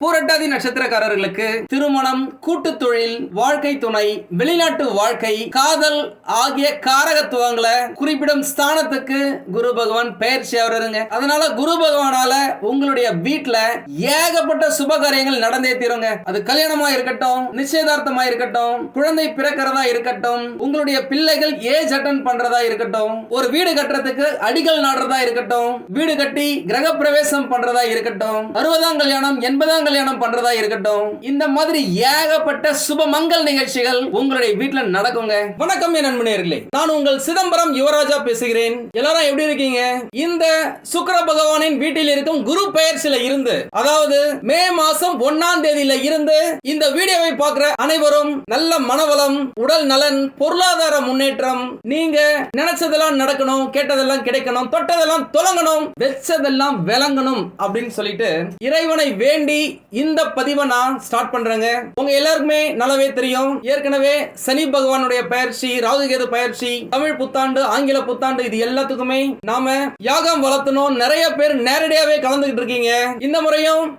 பூரட்டாதி நட்சத்திரக்காரர்களுக்கு திருமணம் கூட்டு தொழில் வாழ்க்கை துணை வெளிநாட்டு வாழ்க்கை காதல் ஆகிய காரகத்துவங்களை குறிப்பிடும் ஸ்தானத்துக்கு குரு பகவான் பெயர்ச்சி அவருங்க அதனால குரு பகவானால உங்களுடைய வீட்டுல ஏகப்பட்ட சுப காரியங்கள் நடந்தே தீருங்க. அது கல்யாணமா இருக்கட்டும் நிச்சயதார்த்தமா இருக்கட்டும் குழந்தை பிறக்கிறதா இருக்கட்டும் உங்களுடைய பிள்ளைகள் ஏஜ் அட்டன் பண்றதா இருக்கட்டும் ஒரு வீடு கட்டுறதுக்கு அடிகள் நாடுறதா இருக்கட்டும் வீடு கட்டி கிரக பிரவேசம் பண்றதா இருக்கட்டும் அறுபதாம் கல்யாணம் எண்பதாம் கல்யாணம் பண்றதா இருக்கட்டும். இந்த மாதிரி ஏகப்பட்ட சுப மங்கள் நிகழ்ச்சிகள் உங்களுடைய வீட்டுல நடக்குங்க. வணக்கம் என் நண்பனேர்களே நான் உங்கள் சிதம்பரம் யுவராஜா பேசுகிறேன். எல்லாரும் எப்படி இருக்கீங்க? இந்த சுக்கர பகவானின் வீட்டில் இருக்கும் குரு பெயர்ச்சியில இருந்து அதாவது மே மாசம் ஒன்னாம் தேதியில இருந்து இந்த வீடியோவை பார்க்கிற அனைவரும் நல்ல மனவளம் உடல் நலன் பொருளாதார முன்னேற்றம் நீங்க நினைச்சதெல்லாம் நடக்கணும் கேட்டதெல்லாம் கிடைக்கணும் தொட்டதெல்லாம் தொடங்கணும் வெச்சதெல்லாம் விளங்கணும் அப்படின்னு சொல்லிட்டு இறைவனை வேண்டி இந்த பதிவை நான் ஸ்டார்ட் பண்றேங்க. உங்க எல்லாருக்குமே நல்லாவே தெரியும். ஏற்கனவே சனி பகவானுடைய பயிற்சி ராகுகேது பயிற்சி தமிழ் புத்தாண்டு ஆங்கில புத்தாண்டு இது எல்லாத்துக்குமே நாம யாகம் வளர்த்தணும். நிறைய பேர் நேரடியாவே கலந்துகிட்டு இருக்கீங்க. இந்த முறையும்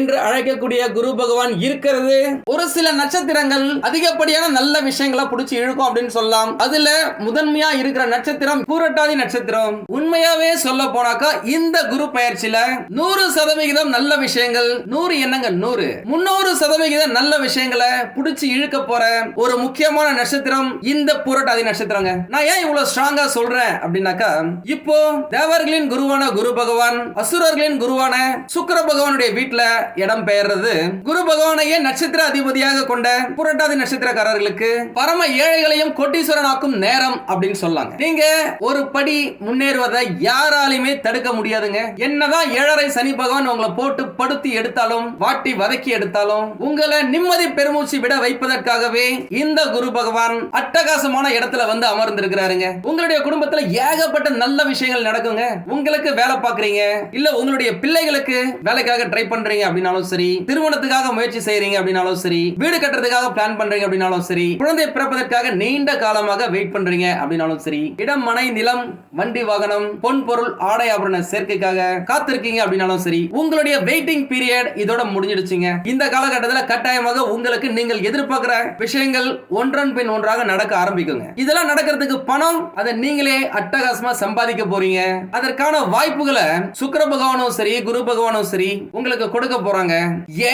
என்று அழைக்கக்கூடிய குரு பகவான் இருக்கிறது. ஒரு சில நட்சத்திரங்கள் அதிகப்படியான நல்ல விஷயங்களை பிடிச்சி இழுக்கும் அப்படின்னு சொல்லலாம். அதுல முதன்மையா இருக்கிற நட்சத்திரம் பூரட்டாதி நட்சத்திரம். உண்மையாவே சொல்ல போனாக்கா இந்த குரு பயிற்சியில நூறு சதவிகிதம் நல்ல விஷயங்கள் நூறு எண்ணங்கள் நூறு? முன்னூறு சதவிகிதம் நல்ல விஷயங்களை புடிச்சு இழுக்க போற ஒரு முக்கியமான நட்சத்திரம் இந்த பூரட்டாதி நட்சத்திரங்க. நான் ஏன் இவ்வளவு ஸ்ட்ராங்கா சொல்றேன் அப்படின்னாக்கா இப்போ தேவர்களின் குருவான குரு பகவான் அசுரர்களின் குருவான சுக்கர பகவானுடைய வீட்டுல இடம் பெயர்றது குரு பகவானையே நட்சத்திர அதிபதியாக கொண்ட புரட்டாதி நட்சத்திரக்காரர்களுக்கு பரம ஏழைகளையும் கோட்டீஸ்வரனாக்கும் நேரம் அப்படின்னு சொல்லாங்க. நீங்க ஒரு படி முன்னேறுவதை யாராலையுமே தடுக்க முடியாதுங்க. என்னதான் ஏழரை சனி பகவான் உங்களை போட்டு படுத்தி எடுத்தாலும் வாட்டி வதக்கி எடுத்தாலும் உங்களை நிம்மதி பெருமூச்சு விட வைப்பதற்காகவே இந்த குரு பகவான் அட்டகாசமான இடத்துல வந்து அமர்ந்திருக்கிறாருங்க. உங்களுடைய குடும்பத்துல ஏகப்பட்ட நல்ல விஷயங்கள் நடக்குங்க. உங்களுக்கு வேலை பார்க்குறீங்க. இல்ல உங்களுடைய பிள்ளைகளுக்கு வேலைக்காக ட்ரை பண்றீங்க அப்படின்னு அப்படின்னாலும் சரி திருமணத்துக்காக முயற்சி செய்யறீங்க அப்படின்னாலும் சரி வீடு கட்டுறதுக்காக பிளான் பண்றீங்க அப்படின்னாலும் சரி குழந்தை பிறப்பதற்காக நீண்ட காலமாக வெயிட் பண்றீங்க அப்படின்னாலும் சரி இடம் மனை நிலம் வண்டி வாகனம் பொன் பொருள் ஆடை ஆபரண சேர்க்கைக்காக காத்திருக்கீங்க அப்படின்னாலும் சரி உங்களுடைய வெயிட்டிங் பீரியட் இதோட முடிஞ்சிடுச்சுங்க. இந்த காலகட்டத்தில் கட்டாயமாக உங்களுக்கு நீங்கள் எதிர்பார்க்கிற விஷயங்கள் ஒன்றன் பின் ஒன்றாக நடக்க ஆரம்பிக்குங்க. இதெல்லாம் நடக்கிறதுக்கு பணம் அதை நீங்களே அட்டகாசமா சம்பாதிக்க போறீங்க. அதற்கான வாய்ப்புகளை சுக்கர பகவானும் சரி குரு பகவானும் சரி உங்களுக்கு கொடுக்க போறாங்க.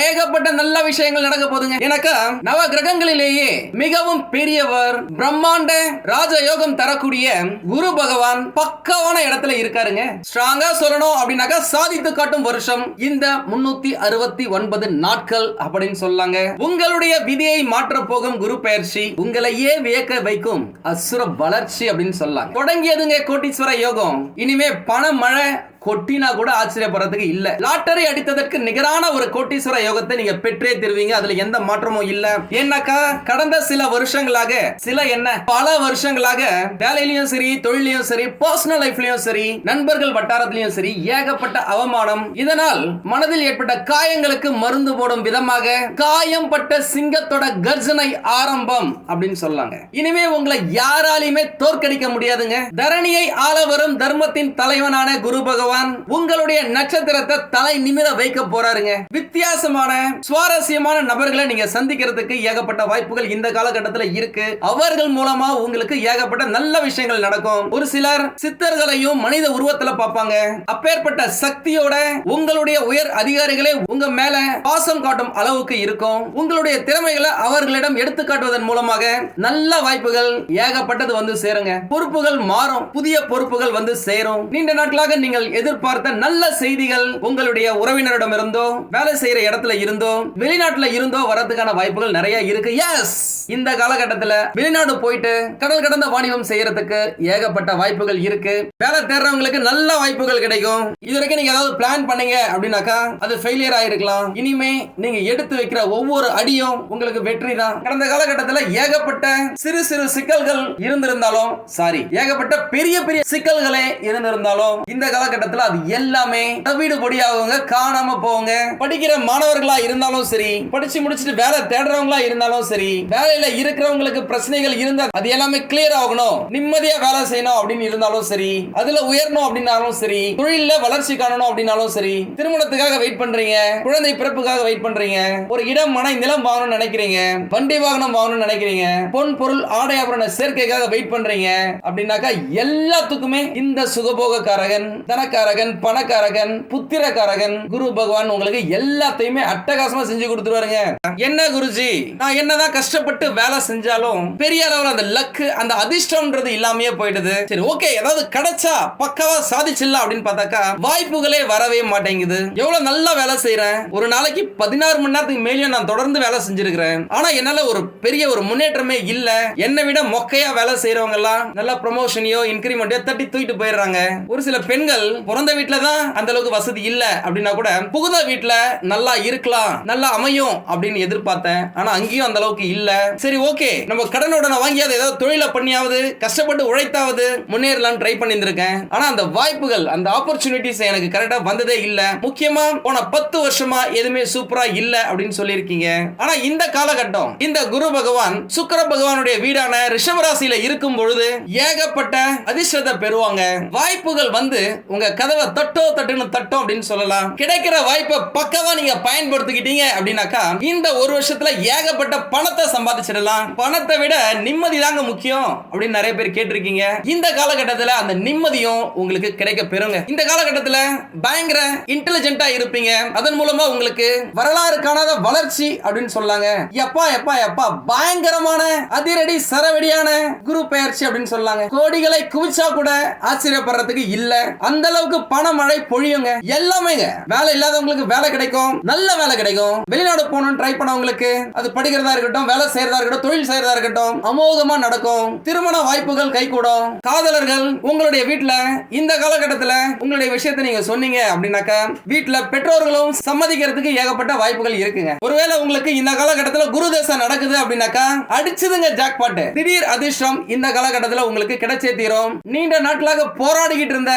ஏகப்பட்ட நல்ல விஷயங்கள் நடக்க போதுங்க எனக்கு நவ கிரகங்களிலேயே மிகவும் பெரியவர் பிரம்மாண்ட ராஜயோகம் தரக்கூடிய குரு பகவான் பக்கவான இடத்துல இருக்காருங்க. ஸ்ட்ராங்கா சொல்லணும் அப்படின்னாக்கா சாதித்து காட்டும் வருஷம் இந்த முன்னூத்தி அறுபத்தி ஒன்பது நாட்கள் அப்படின்னு சொல்லாங்க. உங்களுடைய விதியை மாற்ற போகும் குரு பயிற்சி உங்களையே வியக்க வைக்கும் அசுர வளர்ச்சி அப்படின்னு சொல்லலாம் தொடங்கியதுங்க கோட்டீஸ்வர யோகம். இனிமே பண மழை கொட்டினா கூட ஆச்சரியப்படுறதுக்கு இல்ல. லாட்டரி அடித்ததற்கு நிகரான ஒரு கோட்டீஸ்வர யோகத்தை நீங்க பெற்றே தருவீங்க. அதுல எந்த மாற்றமும் இல்ல. ஏன்னாக்கா கடந்த சில வருஷங்களாக சில என்ன பல வருஷங்களாக வேலையிலயும் சரி தொழிலையும் சரி பர்சனல் லைஃப்லயும் சரி நண்பர்கள் வட்டாரத்திலயும் சரி ஏகப்பட்ட அவமானம் இதனால் மனதில் ஏற்பட்ட காயங்களுக்கு மருந்து போடும் விதமாக காயம் பட்ட சிங்கத்தோட கர்ஜனை ஆரம்பம் அப்படின்னு சொல்லாங்க. இனிமே உங்களை யாராலையுமே தோற்கடிக்க முடியாதுங்க. தரணியை ஆள வரும் தர்மத்தின் தலைவனான குரு பகவான் உங்களுடைய நட்சத்திரத்தை தலை நிமிர வைக்க போறாருங்க. வித்தியாசமான சுவாரஸ்யமான நபர்களை நீங்க சந்திக்கிறதுக்கு ஏகப்பட்ட வாய்ப்புகள் இந்த காலகட்டத்தில் இருக்கு. அவர்கள் மூலமா உங்களுக்கு ஏகப்பட்ட நல்ல விஷயங்கள் நடக்கும். ஒரு சிலர் சித்தர்களையும் மனித உருவத்துல பார்ப்பாங்க. அப்பேற்பட்ட சக்தியோட உங்களுடைய உயர் அதிகாரிகளே உங்க மேல பாசம் காட்டும் அளவுக்கு இருக்கும். உங்களுடைய திறமைகளை அவர்களிடம் எடுத்து காட்டுவதன் மூலமாக நல்ல வாய்ப்புகள் ஏகப்பட்டது வந்து சேருங்க. பொறுப்புகள் மாறும். புதிய பொறுப்புகள் வந்து சேரும். நீண்ட நாட்களாக நீங்கள் எதிர்பார்த்த நல்ல செய்திகள் உங்களுடைய உறவினரிடம் இருந்தோ வேலை செய்யற இடத்துல இருந்தோ வெளிநாட்டுல இருந்தோ வரதுக்கான வாய்ப்புகள் நிறைய இருக்கு. எஸ் இந்த காலகட்டத்துல வெளிநாடு போயிட்டு கடல் கடந்த வாணிபம் செய்யறதுக்கு ஏகப்பட்ட வாய்ப்புகள் இருக்கு. வேலை தேடுறவங்களுக்கு நல்ல வாய்ப்புகள் கிடைக்கும். இது வரைக்கும் நீங்க ஏதாவது பிளான் பண்ணீங்க அப்படின்னாக்கா அது ஃபெயிலியர் ஆயிருக்கலாம். இனிமே நீங்க எடுத்து வைக்கிற ஒவ்வொரு அடியும் உங்களுக்கு வெற்றி தான். கடந்த காலகட்டத்துல ஏகப்பட்ட சிறு சிறு சிக்கல்கள் இருந்திருந்தாலும் சாரி ஏகப்பட்ட பெரிய பெரிய சிக்கல்களே இருந்திருந்தாலும் இந்த காலகட்டத்தில் அது எல்லாமே வீடு பொடியாகுங்க காணாம போங்க படிக்கிற மாணவர்களா இருந்தாலும் சரி படிச்சு முடிச்சுட்டு வேலை தேடுறவங்களா இருந்தாலும் சரி வேலையில இருக்கிறவங்களுக்கு பிரச்சனைகள் இருந்தா அது எல்லாமே கிளியர் ஆகணும். நிம்மதியா வேலை செய்யணும் அப்படின்னு இருந்தாலும் சரி அதுல உயரணும் அப்படின்னாலும் சரி தொழில வளர்ச்சி காணணும் அப்படின்னாலும் சரி திருமணத்துக்காக வெயிட் பண்றீங்க குழந்தை பிறப்புக்காக வெயிட் பண்றீங்க ஒரு இடம் மனை நிலம் வாங்கணும்னு நினைக்கிறீங்க வண்டி வாகனம் வாங்கணும்னு நினைக்கிறீங்க பொன் பொருள் ஆடை ஆபரண சேர்க்கைக்காக வெயிட் பண்றீங்க அப்படின்னாக்கா எல்லாத்துக்குமே இந்த சுகபோகக்காரகன் தனக்காரகன் பணக்காரகன் புத்திரக்காரகன் குரு பகவான் உங்களுக்கு எல்லாத்தையுமே அட்டகாசமா செஞ்சு கொடுத்துருவாருங்க. என்ன குருஜி? நான் என்னதான் கஷ்டப்பட்டு வேலை செஞ்சாலும் பெரிய அளவில் அந்த லக்கு அந்த அதிர்ஷ்டம்ன்றது இல்லாமயே போயிடுது. சரி ஓகே ஏதாவது கிடைச்சா பக்காவா சாதிச்சிடலாம் அப்படின்னு பார்த்தாக்கா வாய்ப்புகளே வரவே மாட்டேங்குது. எவ்வளவு நல்லா வேலை செய்யறேன் ஒரு நாளைக்கு பதினாறு மணி நேரத்துக்கு மேலேயும் நான் தொடர்ந்து வேலை செஞ்சிருக்கிறேன். ஆனா என்னால ஒரு பெரிய ஒரு முன்னேற்றமே இல்ல. என்னை விட மொக்கையா வேலை செய்யறவங்க எல்லாம் நல்ல ப்ரொமோஷனையோ இன்கிரிமெண்டையோ தட்டி தூக்கிட்டு போயிடுறாங்க. ஒரு சில பெண்கள் பிறந்த வீட்டில் தான் அந்த அளவுக்கு வசதி இல்லை அப்படின்னா கூட புகுந்த வீட்டில் நல்லா இருக்கலாம் நல்லா அமையும் அப்படின்னு எதிர்பார்த்தேன். ஆனால் அங்கேயும் அந்த அளவுக்கு இல்லை. சரி ஓகே. நம்ம கடனோட வாங்கியாவது ஏதாவது தொழிலை பண்ணியாவது கஷ்டப்பட்டு உழைத்தாவது முன்னேறலாம் ட்ரை பண்ணியிருந்திருக்கேன். ஆனால் அந்த வாய்ப்புகள் அந்த ஆப்பர்ச்சுனிட்டிஸ் எனக்கு கரெக்டாக வந்ததே இல்லை. முக்கியமாக போன பத்து வருஷமா எதுவுமே சூப்பராக இல்லை அப்படின்னு சொல்லியிருக்கீங்க. ஆனால் இந்த காலகட்டம் இந்த குரு பகவான் சுக்கர பகவானுடைய வீடான ரிஷபராசியில இருக்கும் பொழுது ஏகப்பட்ட அதிர்ஷ்டத்தை பெறுவாங்க. வாய்ப்புகள் வந்து உங்க கதவை தட்டோ தட்டுன்னு தட்டோ அப்படின்னு சொல்லலாம். கிடைக்கிற வாய்ப்பை பக்கவா நீங்க பயன்படுத்திக்கிட்டீங்க அப்படின்னாக்கா இந்த ஒரு வருஷத்துல ஏகப்பட்ட பணத்தை சம்பாதிச்சிடலாம். பணத்தை விட நிம்மதி தாங்க முக்கியம் அப்படின்னு நிறைய பேர் கேட்டிருக்கீங்க. இந்த காலகட்டத்துல அந்த நிம்மதியும் உங்களுக்கு கிடைக்க பெறுங்க. இந்த காலகட்டத்துல பயங்கர இன்டெலிஜென்ட்டா இருப்பீங்க. அதன் மூலமா உங்களுக்கு வரலாறு காணாத வளர்ச்சி அப்படின்னு சொல்லாங்க. எப்பா எப்பா எப்பா பயங்கரமான அதிரடி சரவெடியான குரு பெயர்ச்சி அப்படின்னு சொல்லாங்க. கோடிகளை குவிச்சா கூட ஆச்சரியப்படுறதுக்கு இல்ல. அந்த அளவுக்கு பணமழை பொழியுங்க. எல்லாமேங்க. வேலை இல்லாதவங்களுக்கு வேலை கிடைக்கும். நல்ல வேலை கிடைக்கும். வெளிநாடு போகணும்னு ட்ரை பண்ணவங்களுக்கு அது படிக்கிறதா இருக்கட்டும் வேலை செய்யறதா இருக்கட்டும் தொழில் செய்யறதா இருக்கட்டும் அமோகமா நடக்கும். திருமண வாய்ப்புகள் கைகூடும். காதலர்கள் உங்களுடைய வீட்டுல இந்த காலகட்டத்துல உங்களுடைய விஷயத்தை நீங்க சொன்னீங்க அப்படின்னாக்கா வீட்டுல பெற்றோர்களும் சம்மதிக்கிறதுக்கு ஏகப்பட்ட வாய்ப்புகள் இருக்குங்க. ஒருவேளை உங்களுக்கு இந்த காலகட்டத்துல குரு தசை நடக்குது அப்படின்னாக்கா அடிச்சதுங்க ஜாக்பாட் திடீர் அதிர்ஷ்டம் இந்த காலகட்டத்துல உங்களுக்கு கிடைச்சே தீரும். நீண்ட நாட்களாக போராடிக்கிட்டு இருந்த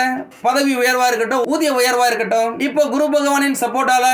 பதவி உயர்வா இருக்கட்டும் ஊதிய உயர்வா இருக்கட்டும் இப்போ குரு பகவானின் சப்போர்ட்டால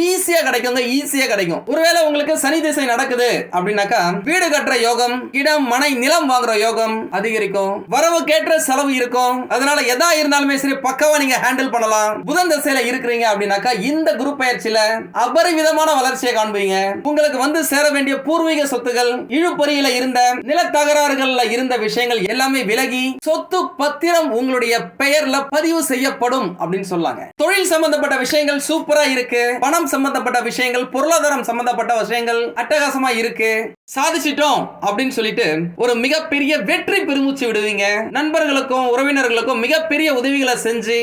ஈஸியா கிடைக்குங்க ஈஸியா கிடைக்கும் ஒருவேளை உங்களுக்கு சனி திசை நடக்குது அப்படின்னாக்கா வீடு கட்டுற யோகம் இடம் மனை நிலம் வாங்குற யோகம் அதிகரிக்கும். வரவு கேட்ட செலவு இருக்கும். அதனால எதா இருந்தாலுமே சரி பக்கவா நீங்க ஹேண்டில் பண்ணலாம். புதன் திசையில இருக்கிறீங்க அப்படின்னாக்கா இந்த குரு பயிற்சியில அபரிவிதமான வளர்ச்சியை காண்பீங்க. உங்களுக்கு வந்து சேர வேண்டிய பூர்வீக சொத்துகள் இழுப்பொறியில இருந்த நில தகராறுகள்ல இருந்த விஷயங்கள் எல்லாமே விலகி சொத்து பத்திரம் உங்களுடைய பெயர்ல பதிவு செய்ய செய்யப்படும் அப்படின்னு சொல்லாங்க. தொழில் சம்பந்தப்பட்ட விஷயங்கள் சூப்பரா இருக்கு. பணம் சம்பந்தப்பட்ட விஷயங்கள் பொருளாதாரம் சம்பந்தப்பட்ட விஷயங்கள் அட்டகாசமா இருக்கு. சாதிச்சிட்டோம் அப்படின்னு சொல்லிட்டு ஒரு மிகப்பெரிய வெற்றி பெருமூச்சு விடுவீங்க. நண்பர்களுக்கும் உறவினர்களுக்கும் மிகப்பெரிய உதவிகளை செஞ்சு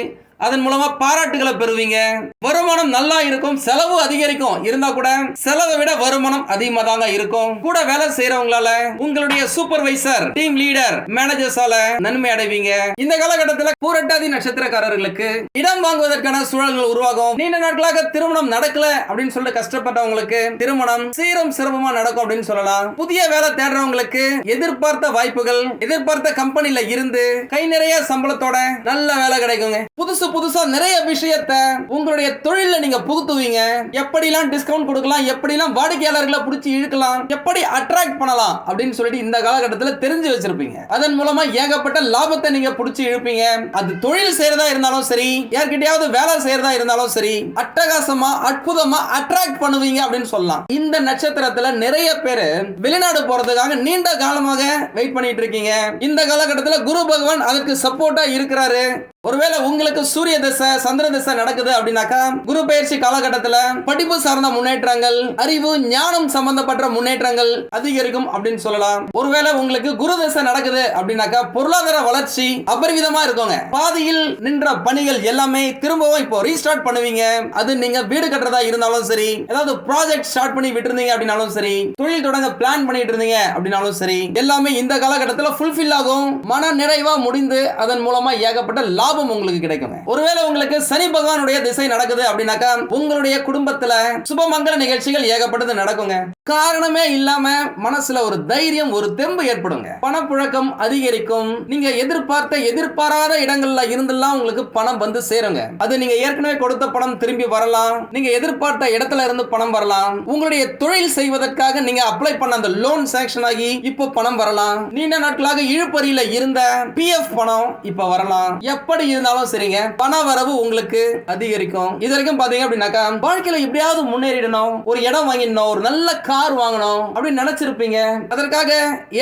அதன் மூலமா பாராட்டுகளை பெறுவீங்க. வருமானம் நல்லா இருக்கும் செலவு அதிகரிக்கும். இருந்தா கூட செலவை விட வருமானம் அதிகமா தாங்க இருக்கும். கூட வேலை செய்யறவங்களால உங்களுடைய சூப்பர்வைசர் டீம் லீடர் மேனேஜர்ஸால நன்மை அடைவீங்க. இந்த காலகட்டத்தில் பூரட்டாதி நட்சத்திரக்காரர்களுக்கு இடம் வாங்குவதற்கான சூழல்கள் உருவாகும். நீண்ட நாட்களாக திருமணம் நடக்கல அப்படின்னு சொல்லிட்டு கஷ்டப்பட்டவங்களுக்கு திருமணம் சீரும் சிரமமா நடக்கும் அப்படின்னு சொல்லலாம். புதிய வேலை தேடுறவங்களுக்கு எதிர்பார்த்த வாய்ப்புகள் எதிர்பார்த்த கம்பெனில இருந்து கை நிறைய சம்பளத்தோட நல்ல வேலை கிடைக்குங்க. புதுசு புதுசா நிறைய விஷயத்த உங்களுடைய தொழில நீங்க புகுத்துவீங்க. எப்படிலாம் டிஸ்கவுண்ட் கொடுக்கலாம் எப்படிலாம் வாடிக்கையாளர்களை பிடிச்சி இழுக்கலாம் எப்படி அட்ராக்ட் பண்ணலாம் அப்படின்னு சொல்லிட்டு இந்த காலகட்டத்தில் தெரிஞ்சு வச்சிருப்பீங்க. அதன் மூலமா ஏகப்பட்ட லாபத்தை நீங்க பிடிச்சி இழுப்பீங்க. அது தொழில் செய்யறதா இருந்தாலும் சரி யார்கிட்டயாவது வேலை செய்யறதா இருந்தாலும் சரி அட்டகாசமா அற்புதமா அட்ராக்ட் பண்ணுவீங்க அப்படின்னு சொல்லலாம். இந்த நட்சத்திரத்துல நிறைய பேர் வெளிநாடு போறதுக்காக நீண்ட காலமாக வெயிட் பண்ணிட்டு இருக்கீங்க. இந்த காலகட்டத்தில் குரு பகவான் அதற்கு சப்போர்ட்டா இருக்கிறாரு. ஒருவேளை உங்களுக்கு சூரிய தசை சந்திர தசை நடக்குது அப்படின்னாக்கா குரு பயிற்சி காலகட்டத்தில் படிப்பு சார்ந்த முன்னேற்றங்கள் அறிவு ஞானம் சம்பந்தப்பட்ட முன்னேற்றங்கள் அதிகரிக்கும் அப்படின்னு சொல்லலாம். ஒருவேளை உங்களுக்கு குரு தசை நடக்குது அப்படின்னாக்கா பொருளாதார வளர்ச்சி அபரிவிதமா இருக்குங்க. பாதியில் நின்ற பணிகள் எல்லாமே திரும்பவும் இப்போ ரீஸ்டார்ட் பண்ணுவீங்க. அது நீங்க வீடு கட்டுறதா இருந்தாலும் சரி ஏதாவது ப்ராஜெக்ட் ஸ்டார்ட் பண்ணி விட்டுருந்தீங்க அப்படின்னாலும் சரி தொழில் தொடங்க பிளான் பண்ணிட்டு இருந்தீங்க அப்படின்னாலும் சரி எல்லாமே இந்த காலகட்டத்தில் ஃபுல்ஃபில் ஆகும். மன நிறைவா முடிந்து அதன் மூலமா ஏகப்பட்ட லாபம் உங்களுக்கு கிடைக்கும் ஒருவேளை உங்களுக்கு சனி பகவானுடைய திசை நடக்குது அப்படின்னாக்கா உங்களுடைய குடும்பத்துல சுபமங்கல நிகழ்ச்சிகள் ஏகப்பட்டது நடக்குங்க. காரணமே இல்லாம மனசுல ஒரு தைரியம் ஒரு தெம்பு ஏற்படுங்க. பணப்புழக்கம் அதிகரிக்கும். நீங்க எதிர்பார்த்த எதிர்பாராத இடங்கள்ல இருந்தெல்லாம் உங்களுக்கு பணம் வந்து சேருங்க. அது நீங்க ஏற்கனவே கொடுத்த பணம் திரும்பி வரலாம். நீங்க எதிர்பார்த்த இடத்துல இருந்து பணம் வரலாம். உங்களுடைய தொழில் செய்வதற்காக நீங்க அப்ளை பண்ண அந்த லோன் சாங்ஷன் ஆகி இப்போ பணம் வரலாம். நீண்ட நாட்களாக இழுப்பறியில இருந்த பிஎஃப் பணம் இப்ப வரலாம். எப்படி இருந்தாலும் சரிங்க. பண வரவு உங்களுக்கு அதிகரிக்கும். இது வரைக்கும் பாத்தீங்க அப்படின்னாக்கா வாழ்க்கையில எப்படியாவது முன்னேறிடணும் ஒரு இடம் வாங்கிடணும் ஒரு நல்ல கார் வாங்கணும் அப்படின்னு நினைச்சிருப்பீங்க. அதற்காக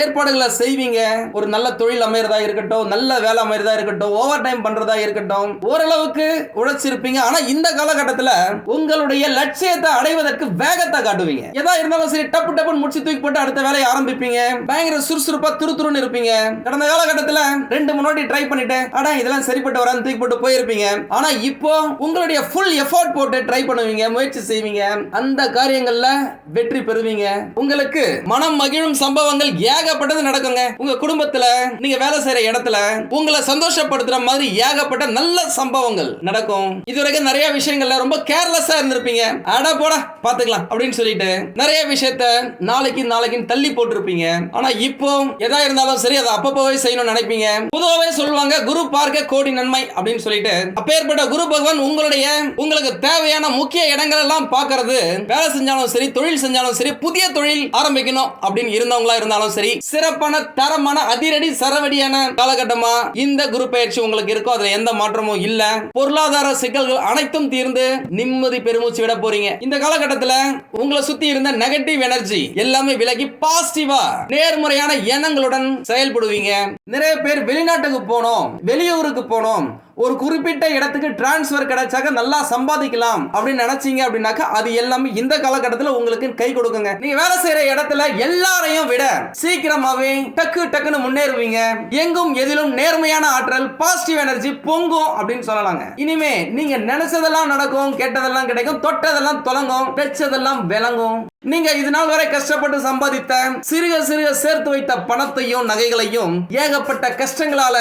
ஏற்பாடுகளை செய்வீங்க. ஒரு நல்ல தொழில் அமையறதா இருக்கட்டும் நல்ல வேலை அமையறதா இருக்கட்டும் ஓவர் டைம் பண்றதா இருக்கட்டும் ஓரளவுக்கு உழைச்சிருப்பீங்க. ஆனா இந்த காலகட்டத்துல உங்களுடைய லட்சியத்தை அடைவதற்கு வேகத்தை காட்டுவீங்க. எதா இருந்தாலும் சரி டப்பு டப்புன்னு முடிச்சு தூக்கி போட்டு அடுத்த வேலையை ஆரம்பிப்பீங்க. பயங்கர சுறுசுறுப்பா துருதுருன்னு இருப்பீங்க. கடந்த காலகட்டத்துல ரெண்டு முன்னாடி ட்ரை பண்ணிட்டு அடா இதெல்லாம் சரி சரிப்பட்டு வரான்னு தூக்கி போட்டு போயிருப்பீங்க. ஆனா இப்போ உங்களுடைய ஃபுல் எஃபோர்ட் போட்டு ட்ரை பண்ணுவீங்க முயற்சி செய்வீங்க. அந்த காரியங்கள்ல வெற்றி பெறுவீங்க. உங்களுக்கு மனம் மகிழும் சம்பவங்கள் ஏகப்பட்டது நடக்குங்க. உங்க குடும்பத்துல நீங்க வேலை செய்யற இடத்துல உங்களை சந்தோஷப்படுத்துற மாதிரி ஏகப்பட்ட நல்ல சம்பவங்கள் நடக்கும். இதுவரைக்கும் நிறைய விஷயங்கள்ல ரொம்ப கேர்லெஸ்ஸா இருந்திருப்பீங்க. அட போடா பாத்துக்கலாம் அப்படின்னு சொல்லிட்டு நிறைய விஷயத்த நாளைக்கு நாளைக்கு தள்ளி போட்டிருப்பீங்க. ஆனா இப்போ எதா இருந்தாலும் சரி அதை அப்பப்போவே செய்யணும்னு நினைப்பீங்க. பொதுவாகவே சொல்லுவாங்க குரு பார்க்க கோடி நன்மை அப்படின்னு சொல்லிட்டு அப்பேற்பட்ட குரு பகவான் உங்களுடைய உங்களுக்கு தேவையான முக்கிய இடங்கள் எல்லாம் பார்க்கறது வேலை செஞ்சாலும் சரி தொழில் செஞ்சாலும் சரி புதிய தொழில் ஆரம்பிக்கணும் அப்படின்னு இருந்தவங்களா இருந்தாலும் சரி சிறப்பான தரமான அதிரடி சரவடியான காலகட்டமா இந்த குரு பயிற்சி உங்களுக்கு இருக்கும் அதுல எந்த மாற்றமும் இல்ல. பொருளாதார சிக்கல்கள் அனைத்தும் தீர்ந்து நிம்மதி பெருமூச்சு விட போறீங்க. இந்த காலகட்டத்துல உங்களை சுத்தி இருந்த நெகட்டிவ் எனர்ஜி எல்லாமே விலகி பாசிட்டிவா நேர்முறையான எண்ணங்களுடன் செயல்படுவீங்க. நிறைய பேர் வெளிநாட்டுக்கு போனோம் வெளியூருக்கு போனோம். Шалом! ஒரு குறிப்பிட்ட இடத்துக்கு டிரான்ஸ்ஃபர் கிடைச்சாக்க நல்லா சம்பாதிக்கலாம் அப்படின்னு நினைச்சீங்க அப்படின்னாக்கா அது எல்லாமே இந்த காலகட்டத்தில் உங்களுக்கு கை கொடுக்குங்க. நீங்க வேலை செய்யற இடத்துல எல்லாரையும் விட சீக்கிரமாவே டக்கு டக்குன்னு முன்னேறுவீங்க. எங்கும் எதிலும் நேர்மையான ஆற்றல் பாசிட்டிவ் எனர்ஜி பொங்கும் அப்படின்னு சொல்லலாங்க. இனிமே நீங்க நினைச்சதெல்லாம் நடக்கும் கேட்டதெல்லாம் கிடைக்கும் தொட்டதெல்லாம் தொடங்கும் வெச்சதெல்லாம் விளங்கும். நீங்க இது நாள் வரை கஷ்டப்பட்டு சம்பாதித்த சிறுக சிறுக சேர்த்து வைத்த பணத்தையும் நகைகளையும் ஏகப்பட்ட கஷ்டங்களால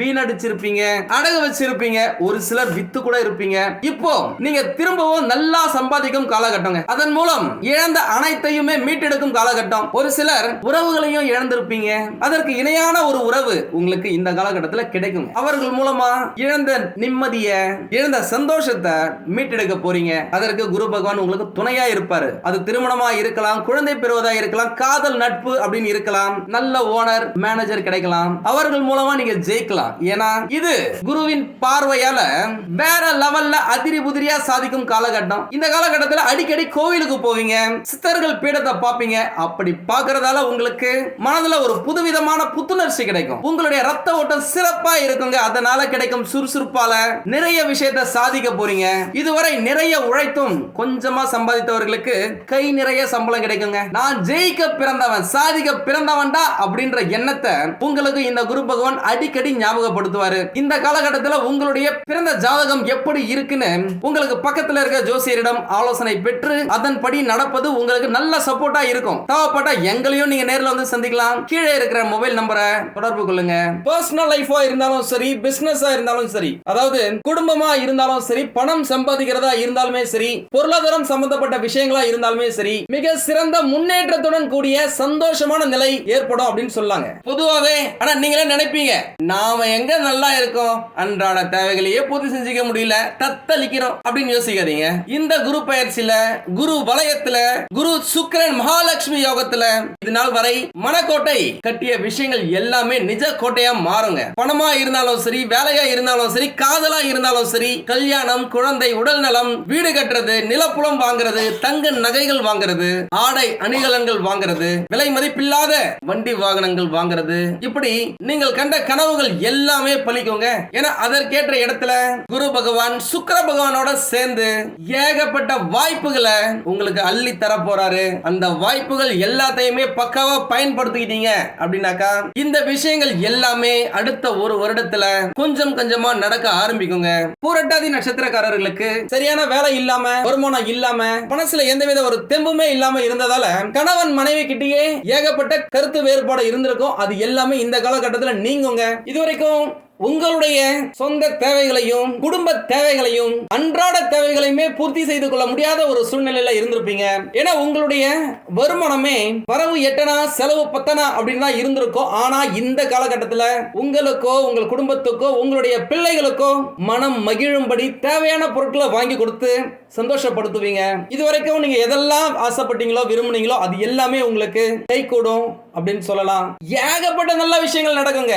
வீணடிச்சிருப்பீங்க. அடகு வச்சிருப்பீங்க ஒரு சிலர் வித்து கூட இருப்பீங்க. இப்போ நீங்க திரும்பவும் நல்லா சம்பாதிக்கும் காலகட்டங்க. அதன் மூலம் இழந்த அனைத்தையுமே மீட்டெடுக்கும் காலகட்டம். ஒரு சிலர் உறவுகளையும் இழந்திருப்பீங்க. அதற்கு இணையான ஒரு உறவு உங்களுக்கு இந்த காலகட்டத்தில் கிடைக்கும். அவர்கள் மூலமா இழந்த நிம்மதிய இழந்த சந்தோஷத்தை மீட்டெடுக்க போறீங்க. அதற்கு குரு பகவான் உங்களுக்கு துணையா இருப்பாரு. அது திருமணமா இருக்கலாம் குழந்தை பெறுவதா இருக்கலாம் காதல் நட்பு அப்படின்னு இருக்கலாம். நல்ல ஓனர் மேனேஜர் கிடைக்கலாம். அவர்கள் மூலமா நீங்க ஜெயிக்கலாம். ஏன்னா இது குருவின் பார்வையால வேற லெவல்ல அதிரி புதிரியா சாதிக்கும் காலகட்டம். இந்த காலகட்டத்தில் அடிக்கடி கோவிலுக்கு போவீங்க சித்தர்கள் பீடத்தை பார்ப்பீங்க. அப்படி பாக்குறதால உங்களுக்கு மனதுல ஒரு புதுவிதமான புத்துணர்ச்சி கிடைக்கும். உங்களுடைய ரத்த ஓட்டம் சிறப்பா இருக்குங்க. அதனால கிடைக்கும் சுறுசுறுப்பால நிறைய விஷயத்தை சாதிக்க போறீங்க. இதுவரை நிறைய உழைத்தும் கொஞ்சமா சம்பாதித்தவர்களுக்கு கை நிறைய சம்பளம் கிடைக்குங்க. நான் ஜெயிக்க பிறந்தவன் சாதிக்க பிறந்தவன்டா அப்படின்ற எண்ணத்தை உங்களுக்கு இந்த குரு பகவான் அடிக்கடி ஞாபகப்படுத்துவாரு. இந்த காலகட்டத்தில் காலகட்டத்துல உங்களுடைய பிறந்த ஜாதகம் எப்படி இருக்குன்னு உங்களுக்கு பக்கத்துல இருக்க ஜோசியரிடம் ஆலோசனை பெற்று அதன்படி நடப்பது உங்களுக்கு நல்ல சப்போர்ட்டா இருக்கும். தேவைப்பட்ட எங்களையும் நீங்க நேரில் வந்து சந்திக்கலாம். கீழே இருக்கிற மொபைல் நம்பரை தொடர்பு கொள்ளுங்க. பர்சனல் லைஃபா இருந்தாலும் சரி பிசினஸா இருந்தாலும் சரி அதாவது குடும்பமா இருந்தாலும் சரி பணம் சம்பாதிக்கிறதா இருந்தாலுமே சரி பொருளாதாரம் சம்பந்தப்பட்ட விஷயங்களா இருந்தாலுமே சரி மிக சிறந்த முன்னேற்றத்துடன் கூடிய சந்தோஷமான நிலை ஏற்படும் அப்படின்னு சொல்லாங்க. பொதுவாவே ஆனா நீங்களே நினைப்பீங்க நாம எங்க நல்லா இருக்கோம்? அன்றாட தேவைகளையே பூர்த்தி செஞ்சுக்க முடியல தத்தளிக்கிறோம் அப்படின்னு யோசிக்காதீங்க. இந்த குரு பயிற்சியில குரு வலயத்துல குரு சுக்கரன் மகாலட்சுமி யோகத்துல இது நாள் வரை மனக்கோட்டை கட்டிய விஷயங்கள் எல்லாமே நிஜ கோட்டையா மாறுங்க. பணமா இருந்தாலும் சரி வேலையா இருந்தாலும் சரி காதலா இருந்தாலும் சரி கல்யாணம் குழந்தை உடல் நலம் வீடு கட்டுறது நிலப்புலம் வாங்குறது தங்க நகைகள் வாங்குறது ஆடை அணிகலன்கள் வாங்குறது விலை மதிப்பில்லாத வண்டி வாகனங்கள் வாங்குறது இப்படி நீங்கள் கண்ட கனவுகள் எல்லாமே பலிக்குங்க ஏன்னா அதற்கேற்ற இடத்துல குரு பகவான் சுக்கர பகவானோட சேர்ந்து ஏகப்பட்ட வாய்ப்புகளை உங்களுக்கு அள்ளி தர போறாரு அந்த வாய்ப்புகள் எல்லாத்தையுமே பக்காவா பயன்படுத்திக்கிட்டீங்க அப்படின்னாக்கா இந்த விஷயங்கள் எல்லாமே அடுத்த ஒரு வருடத்துல கொஞ்சம் கொஞ்சமா நடக்க ஆரம்பிக்குங்க. பூரட்டாதி நட்சத்திரக்காரர்களுக்கு சரியான வேலை இல்லாம வருமானம் இல்லாம மனசுல எந்தவித ஒரு தெம்புமே இல்லாம இருந்ததால கணவன் மனைவி கிட்டேயே ஏகப்பட்ட கருத்து வேறுபாடு இருந்திருக்கும். அது எல்லாமே இந்த காலகட்டத்துல நீங்குங்க. இதுவரைக்கும் உங்களுடைய சொந்த தேவைகளையும் குடும்ப தேவைகளையும் அன்றாட தேவைகளையுமே பூர்த்தி செய்து கொள்ள முடியாத ஒரு சூழ்நிலையில இருந்திருப்பீங்க. ஏன்னா உங்களுடைய வருமானமே வரவு எட்டனா செலவு பத்தனா அப்படின்னு தான் இருந்திருக்கும். ஆனா இந்த காலகட்டத்தில் உங்களுக்கோ உங்கள் குடும்பத்துக்கோ உங்களுடைய பிள்ளைகளுக்கோ மனம் மகிழும்படி தேவையான பொருட்களை வாங்கி கொடுத்து சந்தோஷப்படுத்துவீங்க. இது வரைக்கும் நீங்க எதெல்லாம் ஆசைப்பட்டீங்களோ விரும்புனீங்களோ அது எல்லாமே உங்களுக்கு கை கூடும் அப்படின்னு சொல்லலாம். ஏகப்பட்ட நல்ல விஷயங்கள் நடக்குங்க.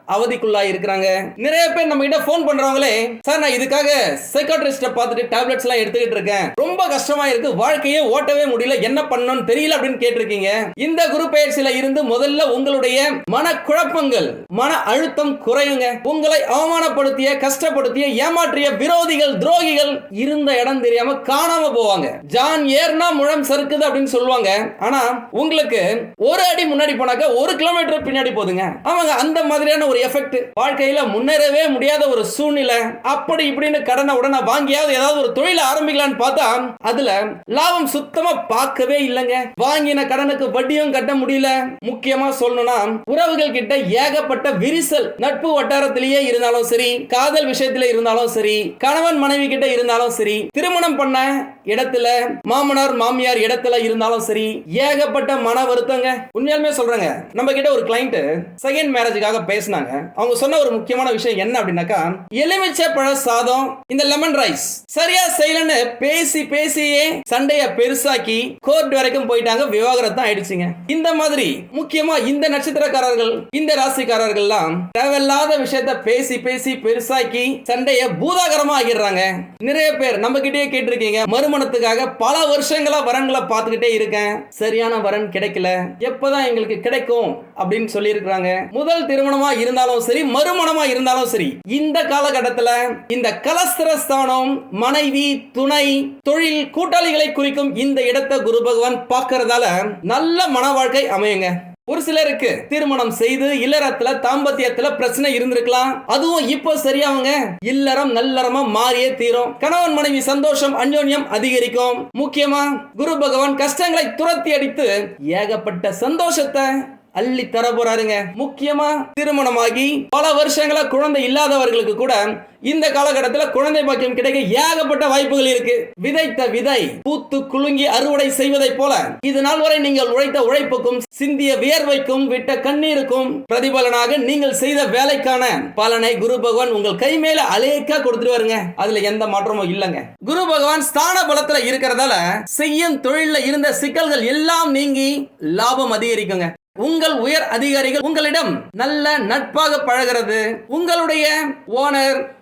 அவதிக்குள்ளா இருக்கிறாங்க. நிறைய பேர் நம்ம கிட்ட போன் பண்றவங்களே சார் நான் இதுக்காக சைக்காட்ரிஸ்ட பார்த்துட்டு டேப்லெட்ஸ் எல்லாம் எடுத்துக்கிட்டு இருக்கேன். ரொம்ப கஷ்டமா இருக்கு. வாழ்க்கையே ஓட்டவே முடியல. என்ன பண்ணணும்னு தெரியல அப்படின்னு கேட்டிருக்கீங்க. இந்த குரு பயிற்சியில இருந்து முதல்ல உங்களுடைய மன குழப்பங்கள் மன அழுத்தம் குறையுங்க. உங்களை அவமானப்படுத்திய கஷ்டப்படுத்திய ஏமாற்றிய விரோதிகள் துரோகிகள் இருந்த இடம் தெரியாம காணாம போவாங்க. ஜான் ஏர்னா முழம் சறுக்குது அப்படின்னு சொல்லுவாங்க. ஆனா உங்களுக்கு ஒரு அடி முன்னாடி போனாக்க ஒரு கிலோமீட்டர் பின்னாடி போதுங்க. அவங்க அந்த மாதிரியான ஒரு எஃபெக்ட் வாழ்க்கையில முன்னேறவே முடியாத ஒரு சூழ்நிலை. அப்படி இப்படின்னு கடனை உடனே வாங்கியாவது ஏதாவது ஒரு தொழில ஆரம்பிக்கலாம்னு பார்த்தா அதுல லாபம் சுத்தமா பார்க்கவே இல்லைங்க. வாங்கின கடனுக்கு வட்டியும் கட்ட முடியல. முக்கியமா சொல்லணும்னா உறவுகள் கிட்ட ஏகப்பட்ட விரிசல் நட்பு வட்டாரத்திலேயே இருந்தாலும் சரி காதல் விஷயத்துல இருந்தாலும் சரி கணவன் மனைவி கிட்ட இருந்தாலும் சரி திருமணம் பண்ண இடத்துல மாமனார் மாமியார் இடத்துல இருந்தாலும் சரி ஏகப்பட்ட மன வருத்தங்க. உண்மையாலுமே சொல்றேங்க நம்ம கிட்ட ஒரு கிளைண்ட் செகண்ட் மேரேஜுக்காக பேசினாங்க அவங்க சொன்ன ஒரு முக்கியமான விஷயம் என்ன அப்படின்னாக்கா எலுமிச்சை பழ சாதம் இந்த லெமன் ரைஸ் சரியா செய்யலன்னு பேசி பேசியே சண்டைய பெருசாக்கி கோர்ட் வரைக்கும் போயிட்டாங்க. விவாகரத்தம் ஆயிடுச்சுங்க. இந்த மாதிரி முக்கியமா இந்த நட்சத்திரக்காரர்கள் இந்த ராசிக்காரர்கள்லாம் தேவையில்லாத விஷயத்த பேசி பேசி பெருசாக்கி சண்டைய பூதாகரமா ஆகிடுறாங்க நிறைய பேர் நம்ம கிட்டே கேட்டிருக்கீங்க. மறுமணத்துக்காக பல வருஷங்களா வரன்களை பார்த்துக்கிட்டே இருக்கேன். சரியான வரன் கிடைக்கல. எப்பதான் எங்களுக்கு கிடைக்கும் அப்படின்னு சொல்லி இருக்கிறாங்க முதல் திருமணமா இருந்தாலும் சரி மறுமணமா இருந்தாலும் சரி இந்த காலகட்டத்துல இந்த கலஸ்திரஸ்தானம் மனைவி துணை தொழில் கூட்டாளிகளை குறிக்கும் இந்த இடத்தை குரு பகவான் பார்க்கறதால நல்ல மன வாழ்க்கை அமையுங்க. ஒரு சிலருக்கு திருமணம் செய்து இல்லறத்துல தாம்பத்தியத்துல பிரச்சனை இருந்திருக்கலாம். அதுவும் இப்போ சரியாவுங்க இல்லறம் நல்லறமா மாறியே தீரும். கணவன் மனைவி சந்தோஷம் அந்யோன்யம் அதிகரிக்கும். முக்கியமா குரு பகவான் கஷ்டங்களை துரத்தி அடித்து ஏகப்பட்ட சந்தோஷத்தை அள்ளி தர போறாருங்க. முக்கியமா திருமணமாகி பல வருஷங்களா குழந்தை இல்லாதவர்களுக்கு கூட இந்த காலகட்டத்தில் குழந்தை பாக்கியம் கிடைக்க ஏகப்பட்ட வாய்ப்புகள் இருக்கு. விதைத்த விதை பூத்து குலுங்கி அறுவடை செய்வதைப் போல இது நாள் வரை நீங்கள் உழைத்த உழைப்புக்கும் சிந்திய வியர்வைக்கும் விட்ட கண்ணீருக்கும் பிரதிபலனாக நீங்கள் செய்த வேலைக்கான பலனை குரு பகவான் உங்கள் கை மேல அலேக்கா கொடுத்துருவாருங்க அதுல எந்த மாற்றமும் இல்லைங்க. குரு பகவான் ஸ்தான பலத்துல இருக்கிறதால செய்யும் தொழில இருந்த சிக்கல்கள் எல்லாம் நீங்கி லாபம் அதிகரிக்குங்க. உங்கள் உயர் அதிகாரிகள் உங்களிடம் நல்ல நட்பாக பழகிறது. உங்களுடைய ஓனர்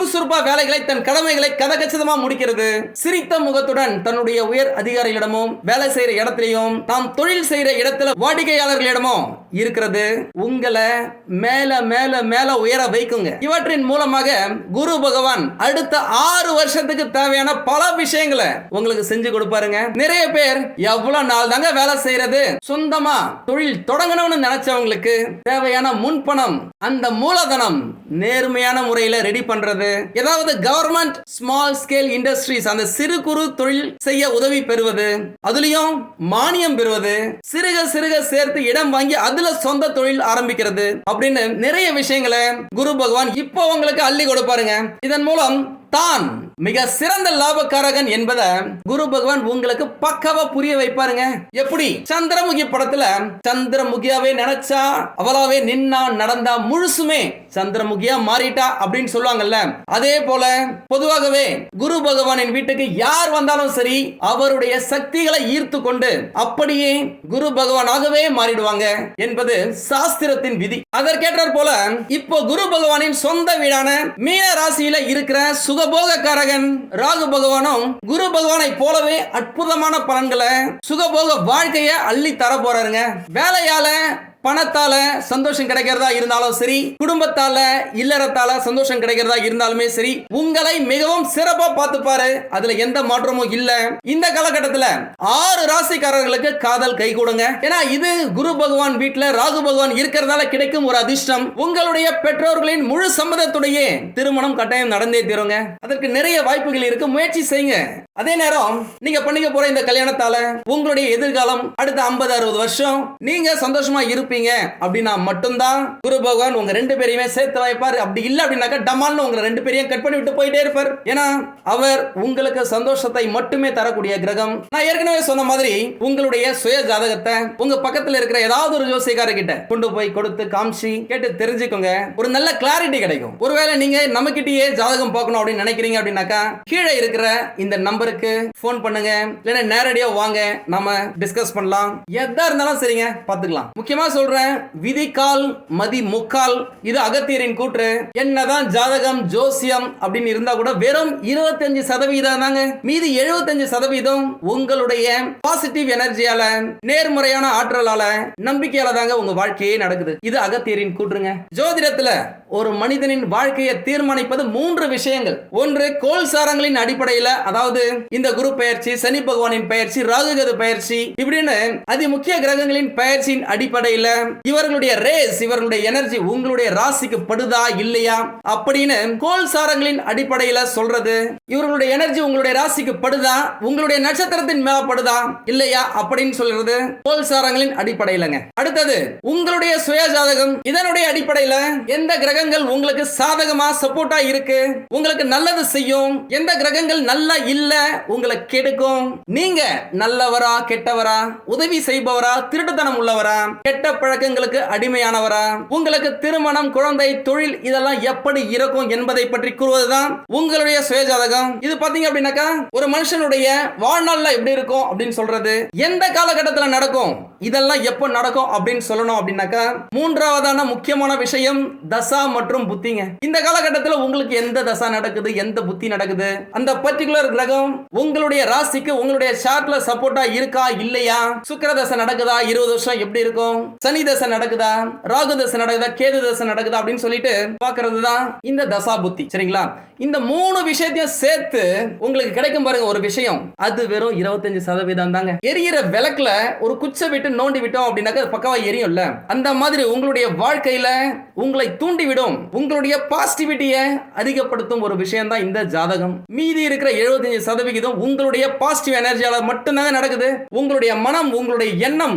சுறுசுறுப்பா வேலைகளை தன் கடமைகளை கதகச்சிதமா முடிக்கிறது. சிரித்த முகத்துடன் தன்னுடைய உயர் அதிகாரிகளிடமும் வேலை செய்யற இடத்திலையும் தாம் தொழில் செய்யற இடத்துல வாடிக்கையாளர்களிடமும் இருக்கிறது. உங்களை மேல மேல மேல உயர வைக்குங்க. இவற்றின் மூலமாக குரு பகவான் அடுத்த ஆறு வருஷத்துக்கு தேவையான பல விஷயங்களை உங்களுக்கு செஞ்சு கொடுப்பாருங்க. நிறைய பேர் எவ்வளவு நாள் தாங்க வேலை செய்யறது? சொந்தமா தொழில் தொடங்கணும்னு நினைச்சவங்களுக்கு தேவையான முன்பணம் அந்த மூலதனம் நேர்மையான முறையில ரெடி பண்றது. ஏதாவது கவர்மெண்ட் ஸ்மால் ஸ்கேல் இண்டஸ்ட்ரீஸ் அந்த சிறு குறு தொழில் செய்ய உதவி பெறுவது அதுலயும் மானியம் பெறுவது சிறுக சிறுக சேர்த்து இடம் வாங்கி அதுல சொந்த தொழில் ஆரம்பிக்கிறது அப்படின்னு நிறைய விஷயங்களை குரு பகவான் இப்போ உங்களுக்கு அள்ளி கொடுப்பாருங்க. இதன் மூலம் தான் மிக சிறந்த லாபக்காரகன் என்பதை குரு பகவான் உங்களுக்கு பக்கவா புரிய வைப்பாருங்க. எப்படி? சந்திரமுகி படத்துல சந்திரமுகியாவே நினைச்சா அவளாவே நின்னா நடந்தா முழுசுமே சந்திரமுகியா மாறிட்டா அப்படின்னு சொல்லுவாங்கல்ல. அதே போல பொதுவாகவே குரு பகவானின் வீட்டுக்கு யார் வந்தாலும் சரி அவருடைய சக்திகளை ஈர்த்து கொண்டு அப்படியே குரு பகவானாகவே மாறிடுவாங்க என்பது சாஸ்திரத்தின் விதி. அதற்கேற்றார் போல இப்போ குரு பகவானின் சொந்த வீடான மீன ராசியில இருக்கிற சுகபோக காரகன் ராகு பகவானும் குரு பகவானை போலவே அற்புதமான பலன்களை சுகபோக வாழ்க்கைய அள்ளி தர போறாருங்க. வேலையால பணத்தால சந்தோஷம் கிடைக்கிறதா இருந்தாலும் சரி குடும்பத்தால இல்லறத்தால சந்தோஷம் கிடைக்கிறதா இருந்தாலுமே சரி உங்களை மிகவும் சிறப்பா பார்த்துப்பாரு. அதுல எந்த மாற்றமும் இல்ல. இந்த காலகட்டத்துல ஆறு ராசிக்காரர்களுக்கு காதல் கை கொடுங்க. ஏன்னா இது குரு பகவான் வீட்டுல ராகு பகவான் இருக்கிறதால கிடைக்கும் ஒரு அதிர்ஷ்டம். உங்களுடைய பெற்றோர்களின் முழு சம்மதத்துடைய திருமணம் கட்டாயம் நடந்தே தீருங்க. அதற்கு நிறைய வாய்ப்புகள் இருக்கு. முயற்சி செய்யுங்க. அதே நேரம் நீங்க பண்ணிக்க போற இந்த கல்யாணத்தால உங்களுடைய எதிர்காலம் அடுத்த ஐம்பது அறுபது வருஷம் நீங்க சந்தோஷமா இருப்பீங்க. அப்படின்னா மட்டும்தான் குரு பகவான் உங்க ரெண்டு பேரையுமே சேர்த்து வைப்பார். அப்படி இல்ல அப்படின்னாக்கா டமால்னு உங்க ரெண்டு பேரையும் கட் பண்ணி விட்டு போயிட்டே இருப்பார். ஏன்னா அவர் உங்களுக்கு சந்தோஷத்தை மட்டுமே தரக்கூடிய கிரகம். நான் ஏற்கனவே சொன்ன மாதிரி உங்களுடைய சுய ஜாதகத்தை உங்க பக்கத்துல இருக்கிற ஏதாவது ஒரு ஜோசியக்கார கிட்ட கொண்டு போய் கொடுத்து காமிச்சு கேட்டு தெரிஞ்சுக்கோங்க. ஒரு நல்ல கிளாரிட்டி கிடைக்கும். ஒருவேளை நீங்க நம்ம கிட்டயே ஜாதகம் பார்க்கணும் அப்படின்னு நினைக்கிறீங்க அப்படின்னாக்கா கீழே இருக்கிற இந்த நம்பருக்கு ஃபோன் பண்ணுங்க. இல்லைன்னா நேரடியா வாங்க. நம்ம டிஸ்கஸ் பண்ணலாம். எதா இருந்தாலும் சரிங்க பாத்துக்கலாம். முக்கியமா சொல்றேன் விதிக்கால் மதி முக்கால் இது அகத்தியரின் கூற்று. என்னதான் ஜாதகம் ஜோசியம் அப்படின்னு இருந்தா கூட வெறும் இருபத்தஞ்சு சதவீதம் தாங்க. மீதி எழுபத்தஞ்சு சதவீதம் உங்களுடைய பாசிட்டிவ் எனர்ஜியால நேர்முறையான ஆற்றலால நம்பிக்கையால தாங்க உங்க வாழ்க்கையே நடக்குது. இது அகத்தியரின் கூற்றுங்க. ஜோதிடத்துல ஒரு மனிதனின் வாழ்க்கையை தீர்மானிப்பது மூன்று விஷயங்கள். ஒன்று கோல் சாரங்களின் அடிப்படையில அதாவது இந்த குரு பயிற்சி சனி பகவானின் பயிற்சி ராகுகது பயிற்சி இப்படின்னு அதி முக்கிய கிரகங்களின் பயிற்சியின் அடிப்படையில இவர்களுடைய ரேஸ் இவர்களுடைய எனர்ஜி உங்களுடைய ராசிக்கு படுதா இல்லையா? அப்படின்னு கோல் சாரங்களின் அடிப்படையில சொல்றது. இவர்களுடைய எனர்ஜி உங்களுடைய ராசிக்கு படுதா? உங்களுடைய நட்சத்திரத்தின் மேல படுதா இல்லையா? அப்படின்னு சொல்றது கோல் சாரங்களின் அடிப்படையிலங்க. அடுத்தது உங்களுடைய சுய ஜாதகம் இதனுடைய அடிப்படையில எந்த கிரகங்கள் உங்களுக்கு சாதகமா சப்போர்ட்டா இருக்கு. உங்களுக்கு நல்லது செய்யும். எந்த கிரகங்கள் நல்லா இல்ல உங்களை கெடுக்கும். நீங்க நல்லவரா கெட்டவரா உதவி செய்பவரா திருட்டுத்தனம் உள்ளவரா கெட்ட பழக்கங்களுக்கு அடிமையானவரா உங்களுக்கு திருமணம் குழந்தை தொழில் இதெல்லாம் எப்படி இருக்கும் என்பதை பற்றி கூறுவதுதான் உங்களுடைய சுயஜாதகம். இது பாத்தீங்க அப்படின்னாக்கா ஒரு மனுஷனுடைய வாழ்நாள்ல எப்படி இருக்கும் அப்படின்னு சொல்றது. எந்த காலகட்டத்துல நடக்கும்? இதெல்லாம் எப்போ நடக்கும் அப்படின்னு சொல்லணும் அப்படின்னாக்கா மூன்றாவதான முக்கியமான விஷயம் தசா திருமணம் மற்றும் புத்திங்க. இந்த காலகட்டத்தில் உங்களுக்கு எந்த தசா நடக்குது? எந்த புத்தி நடக்குது? அந்த பர்டிகுலர் கிரகம் உங்களுடைய ராசிக்கு உங்களுடைய சார்ட்ல சப்போர்ட்டா இருக்கா? இல்லையா? சுக்கர தசை நடக்குதா? இருபது வருஷம் எப்படி இருக்கும்? சனி தசை நடக்குதா? ராகு தசை நடக்குதா? கேது தசை நடக்குதா? அப்படின்னு சொல்லிட்டு பாக்குறது தான் இந்த தசா புத்தி. சரிங்களா? இந்த மூணு விஷயத்தையும் சேர்த்து உங்களுக்கு கிடைக்கும் பாருங்க ஒரு விஷயம். அது வெறும் இருபத்தஞ்சு சதவீதம் தாங்க. எரியிற விளக்குல ஒரு குச்சை விட்டு நோண்டி விட்டோம் அப்படின்னாக்க அது பக்கவா எரியும்ல. அந்த மாதிரி உங்களுடைய வாழ்க்கையில உங்களை தூண்டி விடும் தூண்டிவிடும் உங்களுடைய பாசிட்டிவிட்டியை அதிகப்படுத்தும் ஒரு விஷயம் தான் இந்த ஜாதகம். மீதி இருக்கிற 75% சதவிகிதம் உங்களுடைய பாசிட்டிவ் எனர்ஜியால மட்டும்தாங்க நடக்குது. உங்களுடைய மனம் உங்களுடைய எண்ணம்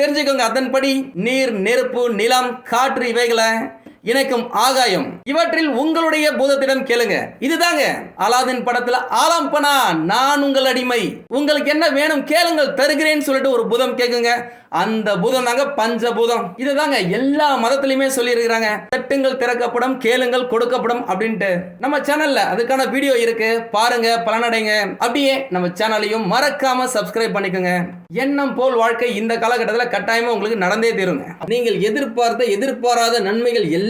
தெரிஞ்சுக்கோங்க. அதன்படி நீர் நெருப்பு நிலம் காற்று இவைகளை இணைக்கும் ஆகாயம். இவற்றில் உங்களுடைய பூதத்திடம் கேளுங்க. இதுதாங்க அலாதின் படத்துல ஆலம்பனா நான் உங்கள் அடிமை. உங்களுக்கு என்ன வேணும் கேளுங்கள் தருகிறேன்னு சொல்லிட்டு ஒரு பூதம் கேக்குங்க. அந்த பூதம் தாங்க பஞ்சபூதம். இதுதாங்க எல்லா மதத்திலையுமே சொல்லி இருக்கிறாங்க தட்டுங்கள் திறக்கப்படும் கேளுங்கள் கொடுக்கப்படும் அப்படின்ட்டு. நம்ம சேனல்ல அதுக்கான வீடியோ இருக்கு. பாருங்க பலனடைங்க. அப்படியே நம்ம சேனலையும் மறக்காம சப்ஸ்கிரைப் பண்ணிக்கோங்க. எண்ணம் போல் வாழ்க்கை இந்த காலகட்டத்தில் கட்டாயமா உங்களுக்கு நடந்தே தீருங்க. நீங்கள் எதிர்பார்த்த எதிர்பாராத நன்மைகள் எல்லாம்